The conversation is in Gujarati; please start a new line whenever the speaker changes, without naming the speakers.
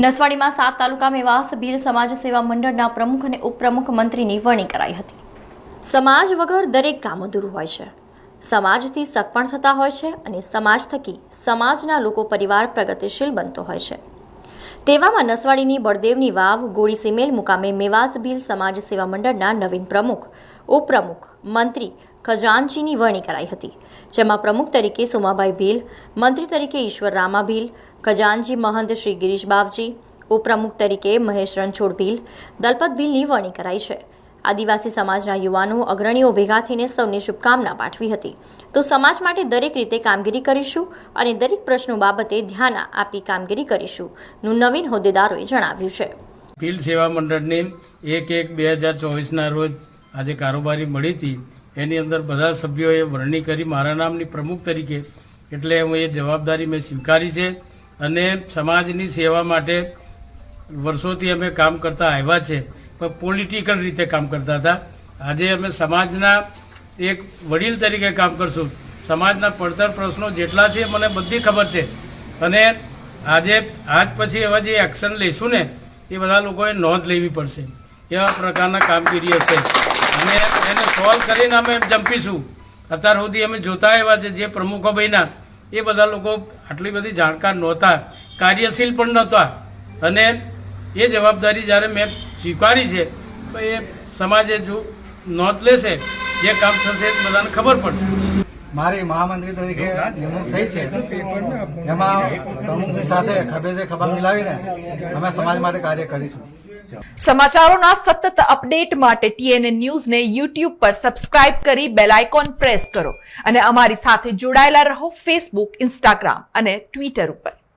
નસવાડીમાં સાત તાલુકા મેવાસ ભીલ સમાજ સેવા મંડળના પ્રમુખ અને ઉપપ્રમુખ મંત્રીની વરણી કરાઈ હતી. સમાજ વગર દરેક કામ અધૂરું હોય છે. સમાજથી સગપણ થતા હોય છે અને સમાજ થકી સમાજના લોકો પરિવાર પ્રગતિશીલ બનતો હોય છે. તેવામાં નસવાડીની બળદેવની વાવ, ગોળી સિમેલ મુકામે મેવાસ ભીલ સમાજ સેવા મંડળના નવીન પ્રમુખ, ઉપપ્રમુખ, મંત્રી ખજાનચીની વરણી કરાઈ હતી. જેમાં પ્રમુખ તરીકે સોમાભાઈ ભીલ, મંત્રી તરીકે ઈશ્વર રામા ભીલ ખજાનજી મહંત શ્રી ગિરીશ બાવજી, ઉપપ્રમુખ તરીકે મહેશ રણછોડ ભીલ, દલપત ભીલની વરણી કરાઈ છે. આદિવાસી સમાજના યુવાનો અગ્રણીઓ ભેગા થઈને સૌને શુભકામના પાઠવી હતી. તો સમાજ માટે દરેક રીતે કામગીરી કરીશું અને દરેક પ્રશ્નો બાબતે ધ્યાન આપી કામગીરી કરીશું, નું નવીન હોદ્દેદારોએ જણાવ્યું છે.
ભીલ સેવા મંડળની એક એક બે હજાર ચોવીસના રોજ આજે કારોબારી મળી હતી. એની અંદર બધા સભ્યોએ વરણી કરી મારા નામની પ્રમુખ તરીકે. એટલે હું એ જવાબદારી મેં સ્વીકારી છે. અને સમાજની સેવા માટે વર્ષોથી અમે કામ કરતા આવ્યા છે. પણ પોલિટિકલ રીતે કામ કરતા હતા. આજે અમે સમાજના એક વડીલ તરીકે કામ કરશું. સમાજના પડતર પ્રશ્નો જેટલા છે મને બધી ખબર છે. અને આજે, આજ પછી એવા જે એક્શન લઈશું ને, એ બધા લોકોએ નોંધ લેવી પડશે. એવા પ્રકારના કામગીરી હશે. અને એને સોલ્વ કરીને અમે જંપીશું. અત્યાર સુધી અમે જોતા એવા છે જે પ્રમુખો બન્યા એ બધા લોકો આટલી બધી જાણકાર નહોતા, કાર્યશીલ પણ નહોતા. અને એ જવાબદારી જ્યારે મેં સ્વીકારી છે, તો એ સમાજે જો નોંધ લેશે, જે કામ થશે એ બધાને ખબર પડશે.
મારી મહામંત્રી તરીકે નિમણૂક થઈ છે. એમાં પ્રમુખની સાથે ખભેથી ખભા મિલાવીને અમે સમાજ માટે કાર્ય કરીશું.
સમાચારોના સતત અપડેટ માટે ટીએનએ ન્યૂઝને યુટ્યુબ પર સબસ્ક્રાઇબ કરી બેલ આઇકોન પ્રેસ કરો અને અમારી સાથે જોડાયેલા રહો ફેસબુક, ઇન્સ્ટાગ્રામ અને ટ્વિટર ઉપર.